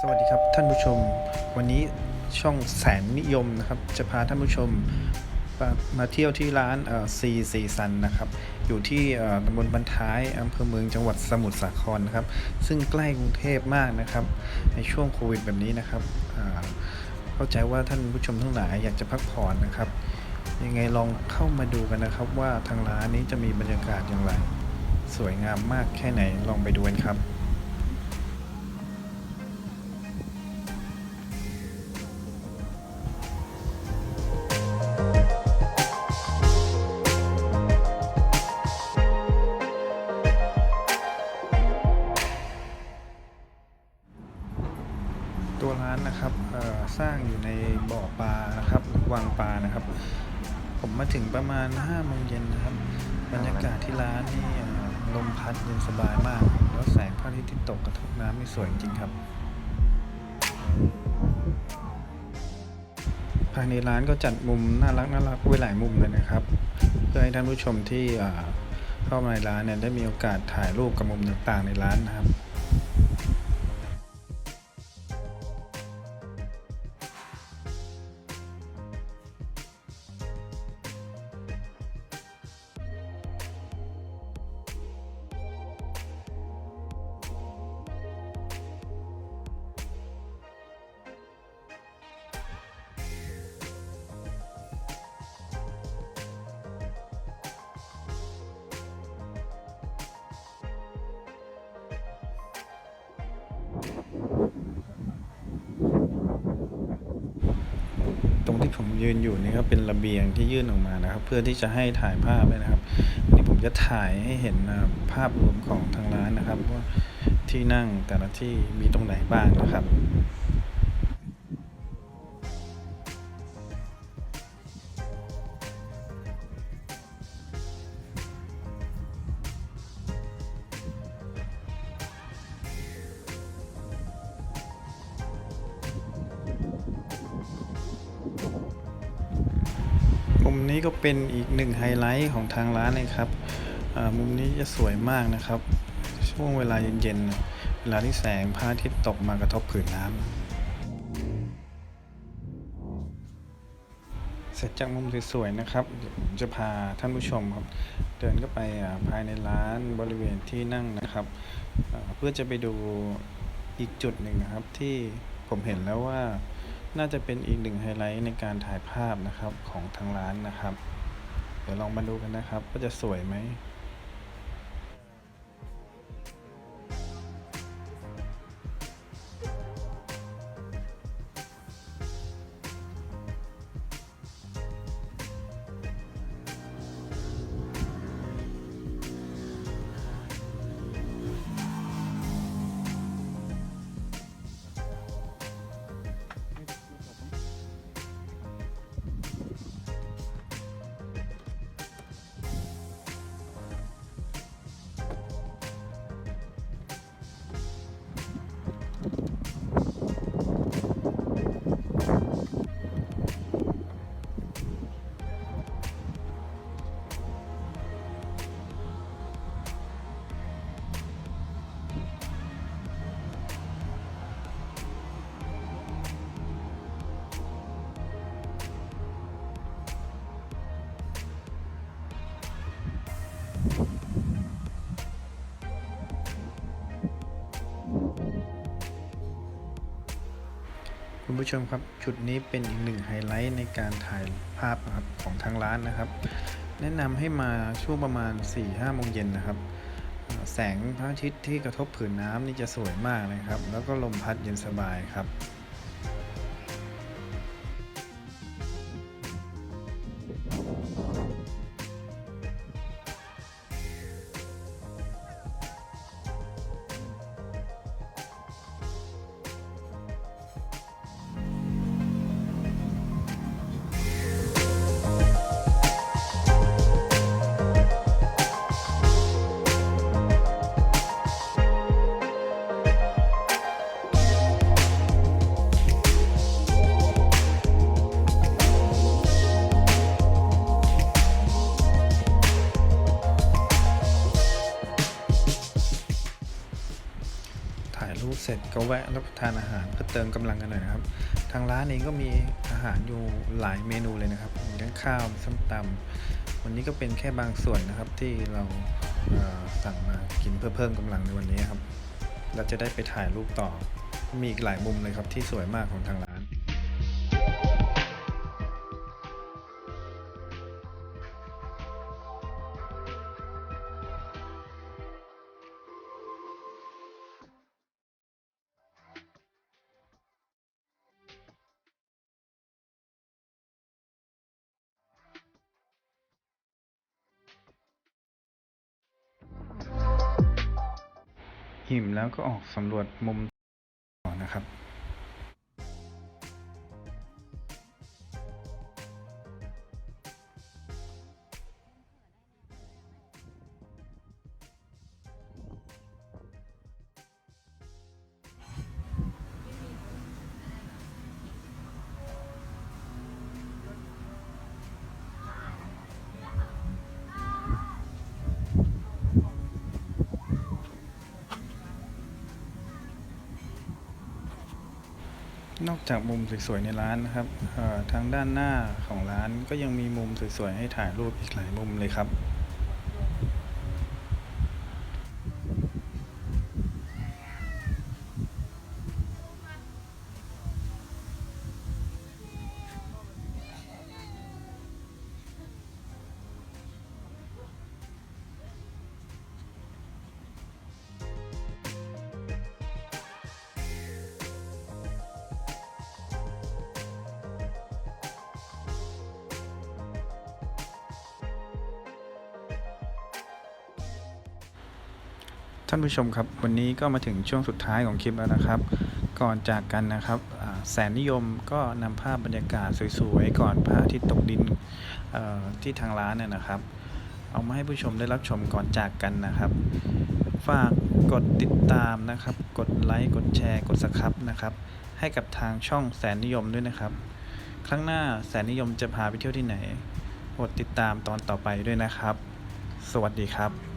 สวัสดีครับท่านผู้ชม วันนี้ช่องแสนนิยมนะครับ จะพาท่านผู้ชมมามาเที่ยวที่ร้านซีซีซันนะครับ อยู่ที่ตำบลบันท้ายอำเภอเมืองจังหวัดสมุทรสาครนะครับ ซึ่งใกล้กรุงเทพมากนะครับ ในช่วงโควิดแบบนี้นะครับเข้าใจว่าท่านผู้ชมทั้งหลายอยากจะพักผ่อนนะครับ ยังไงลองเข้ามาดูกันนะครับว่าทางร้านนี้จะมีบรรยากาศอย่างไร สวยงามมากแค่ไหนลองไปดูกันครับ ตัวร้านนะครับสร้างอยู่ในบ่อปลานะครับวังปลานะครับ ผมมาถึงประมาณ5โมงเย็นนะครับ บรรยากาศที่ร้านนี่ลมพัดเย็นสบายมาก แล้วแสงพระอาทิตย์ที่ตกกระทบน้ำนี่สวยจริงครับ ภายในร้านก็จัดมุมน่ารักน่ารักไว้หลายมุมเลยนะครับ เพื่อให้ท่านผู้ชมที่เข้ามาในร้านเนี่ยได้มีโอกาสถ่ายรูปกับมุมต่างๆในร้านนะครับ ยืนอยู่นี่ก็เป็นระเบียงที่ยื่นออกมานะครับ เพื่อที่จะให้ถ่ายภาพนะครับวันนี้ผมจะถ่ายให้เห็นภาพรวมของทางร้านนะครับว่าที่นั่งแต่ละที่มีตรงไหนบ้างนะครับ มุมนี้ก็เป็นอีกหนึ่งไฮไลท์ของทางร้านเลยครับมุมนี้จะสวยมากนะครับ ช่วงเวลาเย็นๆ เวลาที่แสงพระอาทิตย์ตกมากระทบผืนน้ำเสร็จจากมุมสวยๆนะครับผมจะพาท่านผู้ชมครับ เดินเข้าไปภายในร้านบริเวณที่นั่งนะครับ เพื่อจะไปดูอีกจุดหนึ่งนะครับที่ผมเห็นแล้วว่า น่าจะเป็นอีกหนึ่งไฮไลท์ในการถ่ายภาพนะครับของทางร้านนะครับ เดี๋ยวลองมาดูกันนะครับว่าจะสวยไหม คุณผู้ชมครับจุดนี้เป็นอีกหนึ่งไฮไลท์ในการถ่ายภาพนะครับของทางร้านนะครับ แนะนำให้มาช่วงประมาณ 4-5โมงเย็นนะครับแสงพระอาทิตย์ที่กระทบผืนน้ำนี่จะสวยมากเลยครับ แล้วก็ลมพัดเย็นสบายครับ เสร็จก็แวะรับประทานอาหารเพื่อเติมกำลังกันหน่อยนะครับ ทางร้านเองก็มีอาหารอยู่หลายเมนูเลยนะครับมีทั้งข้าวส้มตำวันนี้ก็เป็นแค่บางส่วนนะครับที่เราเอ่อสั่งมากินเพื่อเพิ่มกำลังในวันนี้ครับเราจะได้ไปถ่ายรูปต่อมีอีกหลายมุมเลยครับที่สวยมากของทางร้าน หิมแล้วก็ออกสำรวจมุม นอกจากมุมสวยๆในร้านนะครับทางด้านหน้าของร้านก็ยังมีมุมสวยๆให้ถ่ายรูปอีกหลายมุมเลยครับ ท่านผู้ชมครับ วันนี้ก็มาถึงช่วงสุดท้ายของคลิปแล้วนะครับ ก่อนจากกันนะครับแสนนิยมก็นำภาพบรรยากาศสวยๆ ก่อนพระอาทิตย์ตกดินที่ทางร้านเนี่ยนะครับ เอามาให้ผู้ชมได้รับชมก่อนจากกันนะครับ ฝากกดติดตามนะครับ กดไลค์กดแชร์ กดสครับนะครับ ให้กับทางช่องแสนนิยมด้วยนะครับ ครั้งหน้าแสนนิยมจะพาไปเที่ยวที่ไหนโปรดติดตามตอนต่อไปด้วยนะครับ สวัสดีครับ